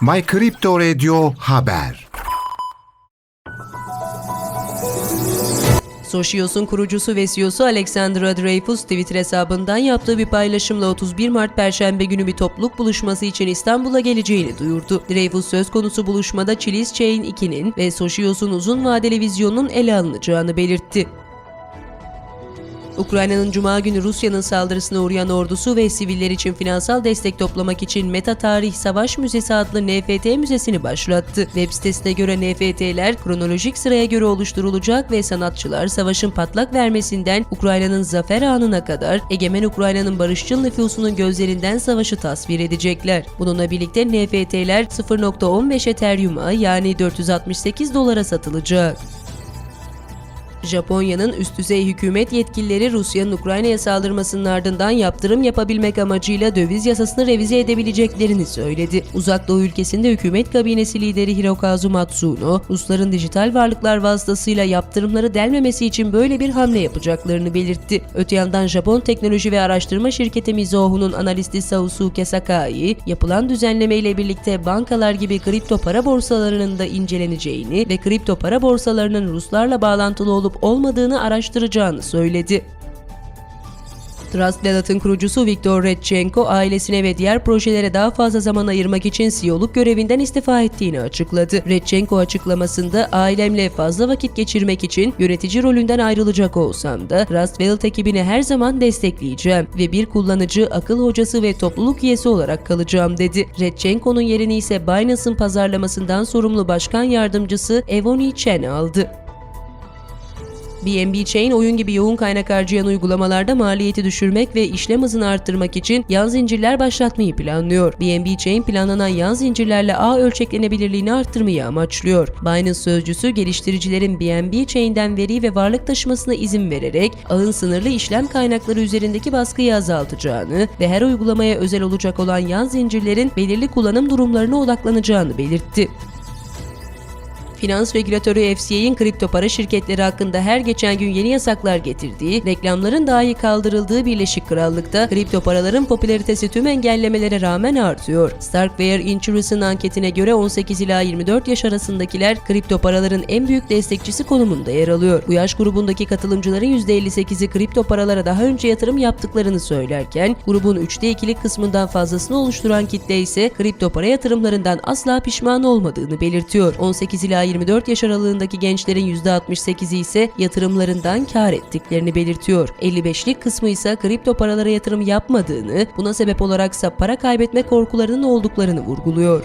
My Crypto Radio Haber Socios'un kurucusu ve CEO'su Alexandra Dreyfus Twitter hesabından yaptığı bir paylaşımla 31 Mart Perşembe günü bir topluluk buluşması için İstanbul'a geleceğini duyurdu. Dreyfus söz konusu buluşmada Chiliz Chain 2'nin ve Socios'un uzun vadeli vizyonunun ele alınacağını belirtti. Ukrayna'nın Cuma günü Rusya'nın saldırısına uğrayan ordusu ve siviller için finansal destek toplamak için Meta Tarih Savaş Müzesi adlı NFT müzesini başlattı. Web sitesine göre NFT'ler kronolojik sıraya göre oluşturulacak ve sanatçılar savaşın patlak vermesinden Ukrayna'nın zafer anına kadar egemen Ukrayna'nın barışçıl nüfusunun gözlerinden savaşı tasvir edecekler. Bununla birlikte NFT'ler 0.15 Ethereum'a yani 468 dolara satılacak. Japonya'nın üst düzey hükümet yetkilileri Rusya'nın Ukrayna'ya saldırmasının ardından yaptırım yapabilmek amacıyla döviz yasasını revize edebileceklerini söyledi. Uzak Doğu ülkesinde hükümet kabinesi lideri Hirokazu Matsuno, Rusların dijital varlıklar vasıtasıyla yaptırımları delmemesi için böyle bir hamle yapacaklarını belirtti. Öte yandan Japon teknoloji ve araştırma şirketi Mizuho'nun analisti Sausuke Sakai, yapılan düzenleme ile birlikte bankalar gibi kripto para borsalarının da inceleneceğini ve kripto para borsalarının Ruslarla bağlantılı olup olmadığını araştıracağını söyledi. Trust Wallet'ın kurucusu Viktor Redchenko ailesine ve diğer projelere daha fazla zaman ayırmak için CEO'luk görevinden istifa ettiğini açıkladı. Redchenko açıklamasında ailemle fazla vakit geçirmek için yönetici rolünden ayrılacak olsam da Trust Wallet ekibini her zaman destekleyeceğim ve bir kullanıcı, akıl hocası ve topluluk üyesi olarak kalacağım dedi. Redchenko'nun yerini ise Binance'ın pazarlamasından sorumlu başkan yardımcısı Evony Chen aldı. BNB Chain oyun gibi yoğun kaynak harcayan uygulamalarda maliyeti düşürmek ve işlem hızını arttırmak için yan zincirler başlatmayı planlıyor. BNB Chain planlanan yan zincirlerle ağ ölçeklenebilirliğini arttırmayı amaçlıyor. Binance sözcüsü geliştiricilerin BNB Chain'den veri ve varlık taşımasına izin vererek ağın sınırlı işlem kaynakları üzerindeki baskıyı azaltacağını ve her uygulamaya özel olacak olan yan zincirlerin belirli kullanım durumlarına odaklanacağını belirtti. Finans regülatörü FCA'in kripto para şirketleri hakkında her geçen gün yeni yasaklar getirdiği, reklamların dahi kaldırıldığı Birleşik Krallık'ta kripto paraların popülaritesi tüm engellemelere rağmen artıyor. Starkware Insurance'ın anketine göre 18 ila 24 yaş arasındakiler kripto paraların en büyük destekçisi konumunda yer alıyor. Bu yaş grubundaki katılımcıların %58'i kripto paralara daha önce yatırım yaptıklarını söylerken, grubun 3'te 2'lik kısmından fazlasını oluşturan kitle ise kripto para yatırımlarından asla pişman olmadığını belirtiyor. 18 ila 24 yaş aralığındaki gençlerin %68'i ise yatırımlarından kar ettiklerini belirtiyor. 55'lik kısmı ise kripto paralara yatırım yapmadığını, buna sebep olaraksa para kaybetme korkularının olduklarını vurguluyor.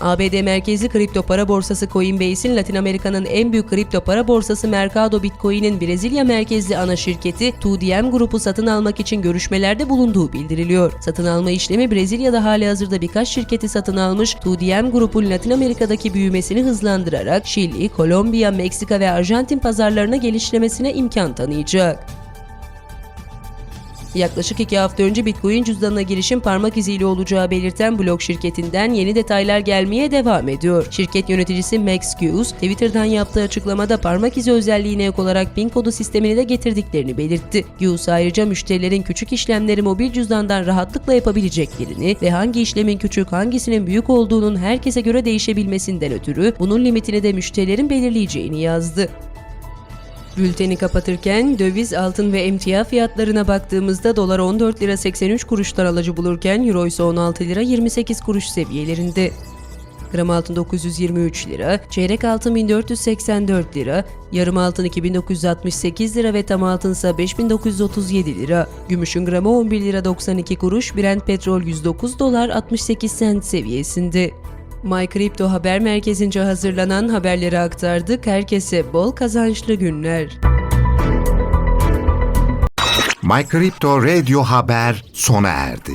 ABD merkezli kripto para borsası Coinbase'in Latin Amerika'nın en büyük kripto para borsası Mercado Bitcoin'in Brezilya merkezli ana şirketi 2DM grubu satın almak için görüşmelerde bulunduğu bildiriliyor. Satın alma işlemi Brezilya'da hali hazırda birkaç şirketi satın almış 2DM grubun Latin Amerika'daki büyümesini hızlandırarak Şili, Kolombiya, Meksika ve Arjantin pazarlarına gelişlemesine imkan tanıyacak. Yaklaşık iki hafta önce Bitcoin cüzdanına girişin parmak iziyle olacağı belirten blok şirketinden yeni detaylar gelmeye devam ediyor. Şirket yöneticisi Max Hughes, Twitter'dan yaptığı açıklamada parmak izi özelliğine ek olarak PIN kodu sistemini de getirdiklerini belirtti. Hughes ayrıca müşterilerin küçük işlemleri mobil cüzdandan rahatlıkla yapabileceklerini ve hangi işlemin küçük hangisinin büyük olduğunun herkese göre değişebilmesinden ötürü bunun limitini de müşterilerin belirleyeceğini yazdı. Bülteni kapatırken döviz, altın ve emtia fiyatlarına baktığımızda dolar 14 lira 83 kuruştan alıcı bulurken euro ise 16 lira 28 kuruş seviyelerinde. Gram altın 923 lira, çeyrek altın 1484 lira, yarım altın 2968 lira ve tam altın ise 5937 lira. Gümüşün gramı 11 lira 92 kuruş, Brent petrol 109 dolar 68 sent seviyesinde. My Crypto Haber Merkezi'nce hazırlanan haberleri aktardık. Herkese bol kazançlı günler. My Crypto Radio Haber sona erdi.